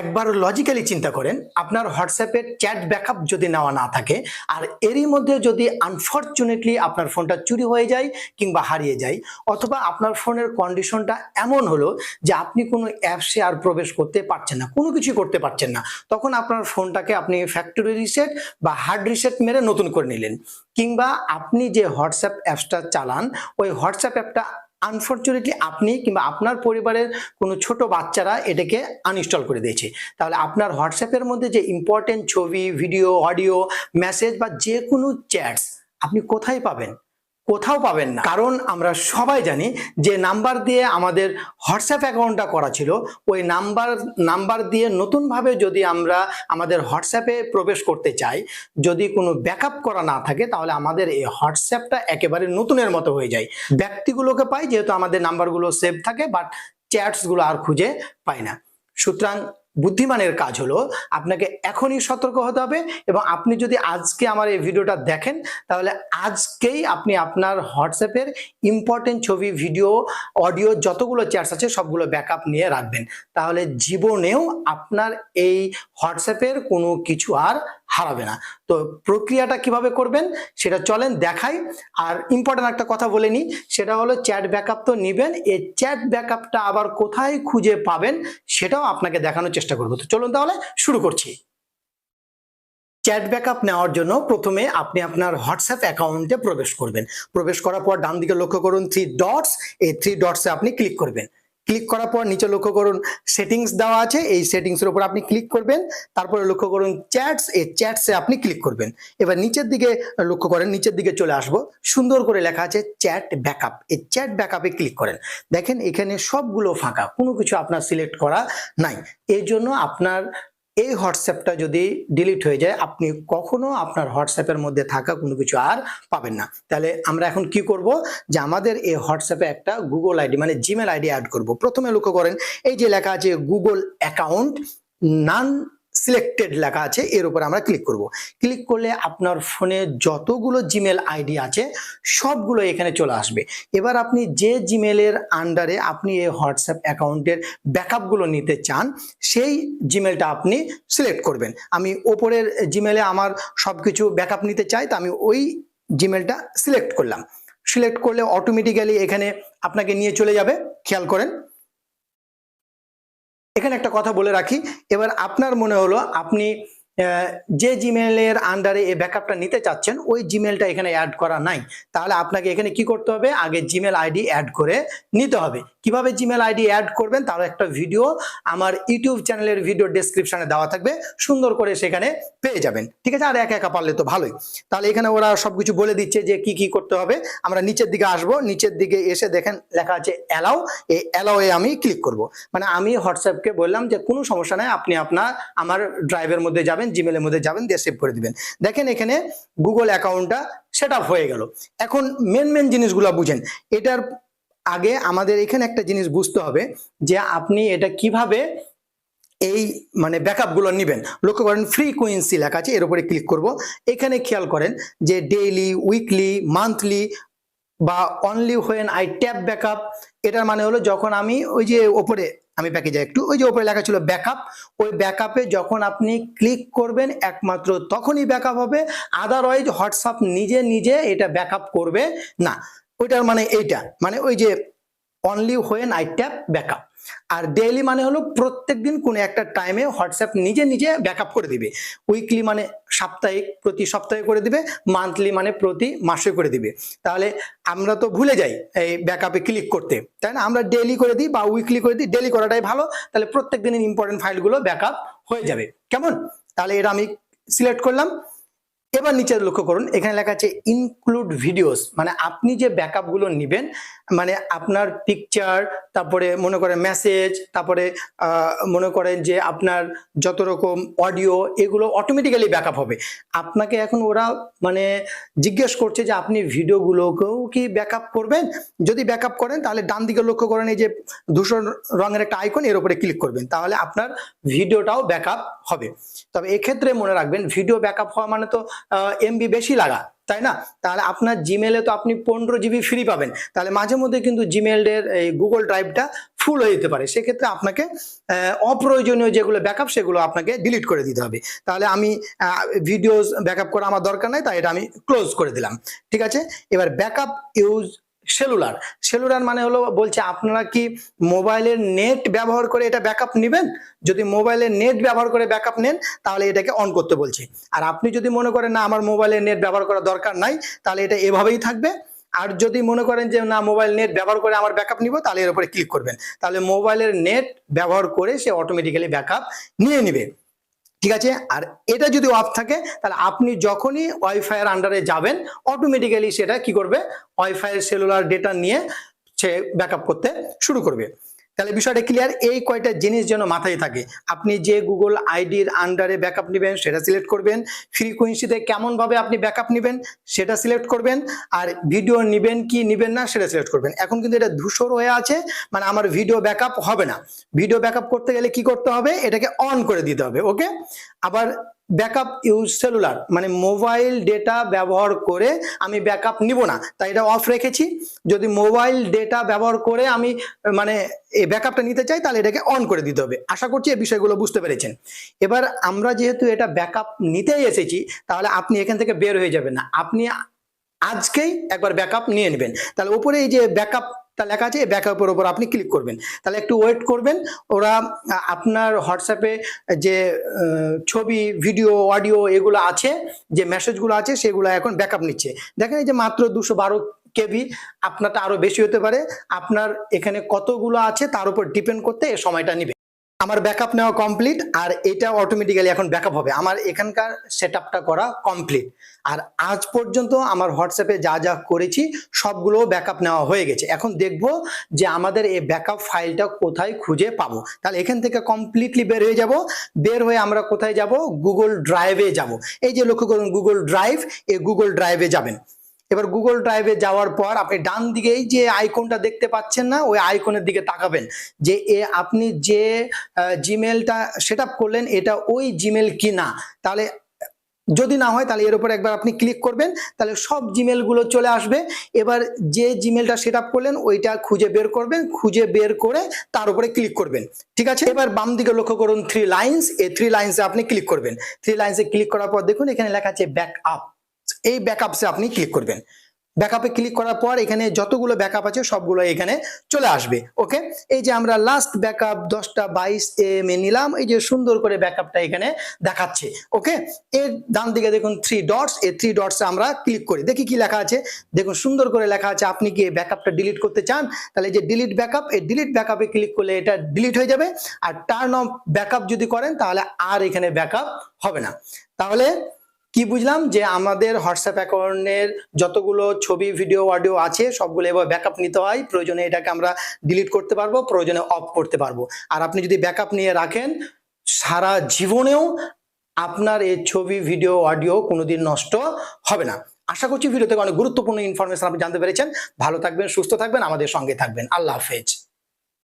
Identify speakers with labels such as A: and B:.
A: একবার লজিক্যালি চিন্তা করেন, আপনার হোয়াটসঅ্যাপের চ্যাট ব্যাকআপ যদি নেওয়া না থাকে, আর এরই মধ্যে যদি আনফর্চুনেটলি আপনার ফোনটা চুরি হয়ে যায় কিংবা হারিয়ে যায়, অথবা আপনার ফোনের কন্ডিশনটা এমন হলো যে আপনি কোনো অ্যাপসে আর প্রবেশ করতে পারছেন না, কোনো কিছু করতে পারছেন না, তখন আপনার ফোনটাকে আপনি ফ্যাক্টরি রিসেট বা হার্ড রিসেট মেরে নতুন করে নিলেন। কিংবা আপনি যে হোয়াটসঅ্যাপ অ্যাপসটা চালান, ওই হোয়াটসঅ্যাপ অ্যাপটা আনফর্চুনেটলি আপনি কিংবা আপনার পরিবারের কোনো ছোট বাচ্চারা এটাকে আনইনস্টল করে দিয়েছে। তাহলে আপনার হোয়াটসঅ্যাপের মধ্যে যে ইম্পর্টেন্ট ছবি ভিডিও অডিও মেসেজ বা যে কোনো চ্যাটস আপনি কোথায় পাবেন? কোথাও পাবেন না। কারণ আমরা সবাই জানি যে নাম্বার দিয়ে আমাদের হোয়াটসঅ্যাপ অ্যাকাউন্টটা করা ছিল, ওই নাম্বার নাম্বার দিয়ে নতুনভাবে যদি আমরা আমাদের হোয়াটসঅ্যাপে প্রবেশ করতে চাই, যদি কোনো ব্যাকআপ করা না থাকে, তাহলে আমাদের এই হোয়াটসঅ্যাপটা একেবারে নতুনের মতো হয়ে যায়। ব্যক্তিগুলোকে পাই, যেহেতু আমাদের নাম্বারগুলো সেভ থাকে, বাট চ্যাটসগুলো আর খুঁজে পাই না। সুতরাং বুদ্ধিমানের কাজ হলো আপনাকে এখনই সতর্ক হতে হবে এবং আপনি যদি আজকে আমার এই ভিডিওটা দেখেন, তাহলে আজকেই আপনি আপনার হোয়াটসঅ্যাপের ইম্পর্টেন্ট ছবি ভিডিও অডিও যতগুলো চ্যাটস আছে সবগুলো ব্যাকআপ নিয়ে রাখবেন। তাহলে জীবনেও আপনার এই হোয়াটসঅ্যাপের কোনো কিছু আর হারাবে না। তো প্রক্রিয়াটা কীভাবে করবেন সেটা চলেন দেখাই। আর ইম্পর্টেন্ট একটা কথা বলে নিই, সেটা হলো চ্যাট ব্যাকআপ তো নেবেন, এই চ্যাট ব্যাকআপটা আবার কোথায় খুঁজে পাবেন সেটাও আপনাকে দেখানোর চেষ্টা করব। তো চলুন তাহলে শুরু করছি। চ্যাট ব্যাকআপ নেওয়ার জন্য প্রথমে আপনি আপনার হোয়াটসঅ্যাপ অ্যাকাউন্টে প্রবেশ করবেন। প্রবেশ করার পর ডান দিকে লক্ষ্য করুন থ্রি ডটস এই থ্রি ডটসে আপনি ক্লিক করবেন। ক্লিক করার পর নিচে লক্ষ্য করুন সেটিংস দেওয়া আছে। এই সেটিংসের উপর আপনি ক্লিক করবেন। তারপরে লক্ষ্য করুন চ্যাটস। এই এ আপনি ক্লিক করবেন। এবার নিচের দিকে লক্ষ্য করেন, নিচের দিকে চলে আসব। সুন্দর করে লেখা আছে চ্যাট ব্যাকআপ। এই চ্যাট ব্যাকআপে ক্লিক করেন। দেখেন এখানে সবগুলো ফাঁকা, কোনো কিছু আপনার সিলেক্ট করা নাই। এর জন্য আপনার এই হোয়াটসঅ্যাপটা যদি ডিলিট হয়ে যায়, আপনি কখনো আপনার হোয়াটসঅ্যাপের মধ্যে থাকা কোনো কিছু আর পাবেন না। তাহলে আমরা এখন কি করব? যে আমাদের এই হোয়াটসঅ্যাপে একটা গুগল আইডি মানে জিমেল আইডি অ্যাড করব। প্রথমে লক্ষ্য করেন, এই যে লেখা আছে গুগল অ্যাকাউন্ট নান সিলেক্টেড লেখা আছে, এর উপর আমরা ক্লিক করব। ক্লিক করলে আপনার ফোনে যতগুলো জিমেল আইডি আছে, সবগুলো এখানে চলে আসবে। এবার আপনি যে জিমেলের আন্ডারে আপনি এই হোয়াটসঅ্যাপ অ্যাকাউন্টের ব্যাকআপগুলো নিতে চান, সেই জিমেলটা আপনি সিলেক্ট করবেন। আমি ওপরের জিমেলে আমার সব কিছু ব্যাকআপ নিতে চাই, তো আমি ওই জিমেলটা সিলেক্ট করলাম। সিলেক্ট করলে অটোমেটিক্যালি এখানে আপনাকে নিয়ে চলে যাবে, খেয়াল করেন। এখানে একটা কথা বলে রাখি। এবার আপনার মনে হলো আপনি যে জিমেলের আন্ডারে এই ব্যাকআপটা নিতে চাচ্ছেন, ওই জিমেলটা এখানে অ্যাড করা নাই। তাহলে আপনাকে এখানে কি করতে হবে? আগে জিমেল আইডি অ্যাড করে নিতে হবে। কীভাবে জিমেল আইডি অ্যাড করবেন? তার একটা ভিডিও আমার ইউটিউব চ্যানেলের ভিডিও ডেসক্রিপশনে দেওয়া থাকবে। সুন্দর করে সেখানে পেয়ে যাবেন। ঠিক আছে? আর একা একা পারলে তো ভালোই। তাহলে এখানে ওরা সবকিছু বলে দিচ্ছে যে কি কি করতে হবে। আমরা নিচের দিকে আসব। নিচের দিকে এসে দেখেন লেখা আছে অ্যালাউ এই অ্যালাউ এ আমি ক্লিক করব। মানে আমি হোয়াটসঅ্যাপকে বললাম যে, কোনো সমস্যা নাই। আপনি আপনার, আমার ড্রাইভের মধ্যে যাবেন। জিমেলের মধ্যে যাবেন, দিয়ে সেভ করে দিবেন। দেখেন এখানে গুগল অ্যাকাউন্টটা সেট হয়ে গেল। এখন মেন মেন জিনিসগুলো বুঝেন। এটার আগে আমাদের এখানে একটা জিনিস বুঝতে হবে, যে আপনি এটা কীভাবে এই মানে ব্যাকআপগুলো নেবেন। লক্ষ্য করেন ফ্রিকুয়েন্সি লেখা আছে, এর উপরে ক্লিক করব। এখানে খেয়াল করেন, যে ডেইলি উইকলি মান্থলি বা only when I tap backup এটার মানে হলো যখন আমি ওই যে ওপরে আমি প্যাকেজে একটু ওই যে ওপরে লেখা ছিল ব্যাকআপ ওই ব্যাকআপে যখন আপনি ক্লিক করবেন, একমাত্র তখনই ব্যাকআপ হবে। আদারওয়াইজ হোয়াটসঅ্যাপ নিজে নিজে এটা ব্যাকআপ করবে না। ওইটার মানে এইটা। মানে ওই যে only when I tap backup R daily মানে হলো প্রত্যেক দিন কোনো একটা টাইমে হোয়াটসঅ্যাপ নিজে নিজে ব্যাকআপ করে দিবে। উইকলি মানে সাপ্তাহিক, প্রতি সপ্তাহে করে দিবে মান্থলি মানে প্রতি মাসে করে দিবে। তাহলে আমরা তো ভুলে যাই এই ব্যাকআপে ক্লিক করতে। তাই না? আমরা ডেইলি করে দিই বা উইকলি করে দিই ডেইলি করাটাই ভালো। তাহলে প্রত্যেক দিনের ইম্পর্টেন্ট ফাইলগুলো ব্যাকআপ হয়ে যাবে। কেমন? তাহলে এটা আমি সিলেক্ট করলাম। এবার নিচে লক্ষ্য করুন, এখানে লেখা আছে ইনক্লুড ভিডিওস মানে আপনি যে ব্যাকআপগুলো নেবেন মানে আপনার পিকচার তারপরে মনে করেন মেসেজ তারপরে মনে করেন যে আপনার যত রকম অডিও এগুলো অটোমেটিক্যালি ব্যাকআপ হবে। আপনাকে এখন ওরা মানে জিজ্ঞেস করছে যে আপনি ভিডিওগুলোকেও কি ব্যাকআপ করবেন? যদি ব্যাকআপ করেন, তাহলে ডান দিকে লক্ষ্য করেন, এই যে ধূসর রঙের একটা আইকন এর উপরে ক্লিক করবেন, তাহলে আপনার ভিডিওটাও ব্যাকআপ হবে। তবে এক্ষেত্রে মনে রাখবেন ভিডিও ব্যাকআপ হওয়া মানে তো এমবি বেশি লাগা, তাই না? তাহলে আপনার জিমেলে তো আপনি পনেরো জিবি ফ্রি পাবেন। তাহলে মাঝে মধ্যে কিন্তু জিমেলের এই গুগল ড্রাইভটা ফুল হয়ে যেতে পারে। সেক্ষেত্রে আপনাকে অপ্রয়োজনীয় যেগুলো ব্যাকআপ সেগুলো আপনাকে ডিলিট করে দিতে হবে। তাহলে আমি ভিডিওস ব্যাকআপ করা আমার দরকার নাই, তাই এটা আমি ক্লোজ করে দিলাম। ঠিক আছে? এবার ব্যাকআপ ইউজ সেলুলার। সেলুলার মানে হলো বলছে, আপনারা কি মোবাইলের নেট ব্যবহার করে এটা ব্যাকআপ নেবেন? যদি মোবাইলের নেট ব্যবহার করে ব্যাকআপ নেন, তাহলে এটাকে অন করতে বলছে। আর আপনি যদি মনে করেন, না, আমার মোবাইলের নেট ব্যবহার করা দরকার নাই তাহলে এটা এভাবেই থাকবে। আর যদি মনে করেন যে, না, মোবাইল নেট ব্যবহার করে আমার ব্যাকআপ নিব তাহলে এর উপরে ক্লিক করবেন। তাহলে মোবাইলের নেট ব্যবহার করে সে অটোমেটিক্যালি ব্যাকআপ নিয়ে নেবে। ঠিক আছে? আর এটা যদি অফ থাকে, তাহলে আপনি যখনই ওয়াইফাইয়ের আন্ডারে যাবেন অটোমেটিক্যালি সেটা কি করবে? ওয়াইফাই সেলুলার ডেটা নিয়ে সে ব্যাকআপ করতে শুরু করবে। তাহলে বিষয়টা ক্লিয়ার এই কয়টা জিনিস যেন মাথায় থাকে। আপনি যে গুগল আইডির আন্ডারে ব্যাকআপ নেবেন, সেটা সিলেক্ট করবেন। ফ্রিকোয়েন্সিতে কেমন ভাবে আপনি ব্যাকআপ নেবেন, সেটা সিলেক্ট করবেন। আর ভিডিও নেবেন কি নেবেন না, সেটা সিলেক্ট করবেন। এখন কিন্তু এটা ধূসর হয়ে আছে মানে আমার ভিডিও ব্যাকআপ হবে না। ভিডিও ব্যাকআপ করতে গেলে কি করতে হবে? এটাকে অন করে দিতে হবে ওকে আবার ব্যাকআপ ইউজ সেলুলার মানে মোবাইল ডেটা ব্যবহার করে আমি ব্যাকআপ নিব না। তাই এটা অফ রেখেছি। যদি মোবাইল ডেটা ব্যবহার করে আমি মানে এই ব্যাকআপটা নিতে চাই, তাহলে এটাকে অন করে দিতে হবে। আশা করছি এই বিষয়গুলো বুঝতে পেরেছেন। এবার আমরা যেহেতু এটা ব্যাকআপ নিতেই এসেছি, তাহলে আপনি এখান থেকে বের হয়ে যাবেন না। আপনি আজকেই একবার ব্যাকআপ নিয়ে নেবেন। তাহলে উপরে এই যে ব্যাকআপ তা লেখা আছে ব্যাকআপের ওপর আপনি ক্লিক করবেন। তাহলে একটু ওয়েট করবেন, ওরা আপনার হোয়াটসঅ্যাপে যে ছবি ভিডিও অডিও এগুলো আছে, যে মেসেজগুলো আছে, সেগুলো এখন ব্যাকআপ নিচ্ছে। দেখেন এই যে মাত্র দুশো বারো কেবি, আপনারটা আরও বেশি হতে পারে। আপনার এখানে কতগুলো আছে, তার উপর ডিপেন্ড করতে এ সময়টা নিবে। আমার ব্যাকআপ নেওয়া কমপ্লিট আর এটা অটোমেটিক্যালি এখন ব্যাকআপ হবে। আমার এখানকার সেট করা কমপ্লিট আর আজ পর্যন্ত আমার হোয়াটসঅ্যাপে যা যা করেছি, সবগুলো ব্যাকআপ নেওয়া হয়ে গেছে। এখন দেখব যে আমাদের এই ব্যাকআপ ফাইলটা কোথায় খুঁজে পাবো। তাহলে এখান থেকে কমপ্লিটলি বের হয়ে যাব। বের হয়ে আমরা কোথায় যাব? গুগল ড্রাইভে যাব। এই যে লক্ষ্য করুন গুগল ড্রাইভ এই গুগল ড্রাইভে যাবেন। এবার গুগল ড্রাইভে যাওয়ার পর আপনি ডান দিকে এই যে আইকনটা দেখতে পাচ্ছেন না, ওই আইকনের দিকে তাকাবেন। যে এ আপনি যে জিমেলটা সেট করলেন, এটা ওই জিমেল কি না তাহলে, যদি না হয়, তাহলে এর উপর একবার আপনি ক্লিক করবেন, তাহলে সব জিমেলগুলো চলে আসবে। এবার যে জিমেলটা সেট করলেন, ওইটা খুঁজে বের করবেন, খুঁজে বের করে তার উপরে ক্লিক করবেন। ঠিক আছে? এবার বাম দিকে লক্ষ্য করুন থ্রি লাইন্স এই থ্রি লাইন্সে আপনি ক্লিক করবেন। থ্রি লাইন্সে ক্লিক করার পর দেখুন, এখানে লেখা আছে ব্যাক আপ এই ব্যাকআপসে আপনি ক্লিক করবেন। ব্যাকআপে ক্লিক করার পর এখানে যতগুলো ব্যাকআপ আছে সবগুলো এখানে চলে আসবে ওকে এই যে আমরা লাস্ট ব্যাকআপ দশটা বাইশ এম এ নিলাম, এই যে সুন্দর করে ব্যাকআপটা এখানে দেখাচ্ছে ওকে এর ডান দিকে দেখুন থ্রি ডটস এই থ্রি ডটস আমরা ক্লিক করি। দেখি কি লেখা আছে? দেখুন সুন্দর করে লেখা আছে, আপনি কি ব্যাকআপটা ডিলিট করতে চান? তাহলে এই যে ডিলিট ব্যাকআপ এই ডিলিট ব্যাকআপে ক্লিক করলে এটা ডিলিট হয়ে যাবে। আর টার্ন অফ ব্যাকআপ যদি করেন, তাহলে আর এখানে ব্যাকআপ হবে না। তাহলে কি বুঝলাম? যে আমাদের হোয়াটসঅ্যাপ অ্যাকাউন্টের যতগুলো ছবি ভিডিও অডিও আছে, সবগুলো এবার ব্যাকআপ নিতে হয়। প্রয়োজনে এটাকে আমরা ডিলিট করতে পারব, প্রয়োজনে অফ করতে পারব। আর আপনি যদি ব্যাকআপ নিয়ে রাখেন, সারা জীবনেও আপনার এই ছবি ভিডিও অডিও কোনোদিন নষ্ট হবে না। আশা করছি ভিডিও থেকে অনেক গুরুত্বপূর্ণ ইনফরমেশন আপনি জানতে পেরেছেন। ভালো থাকবেন, সুস্থ থাকবেন, আমাদের সঙ্গে থাকবেন। আল্লাহ হাফেজ।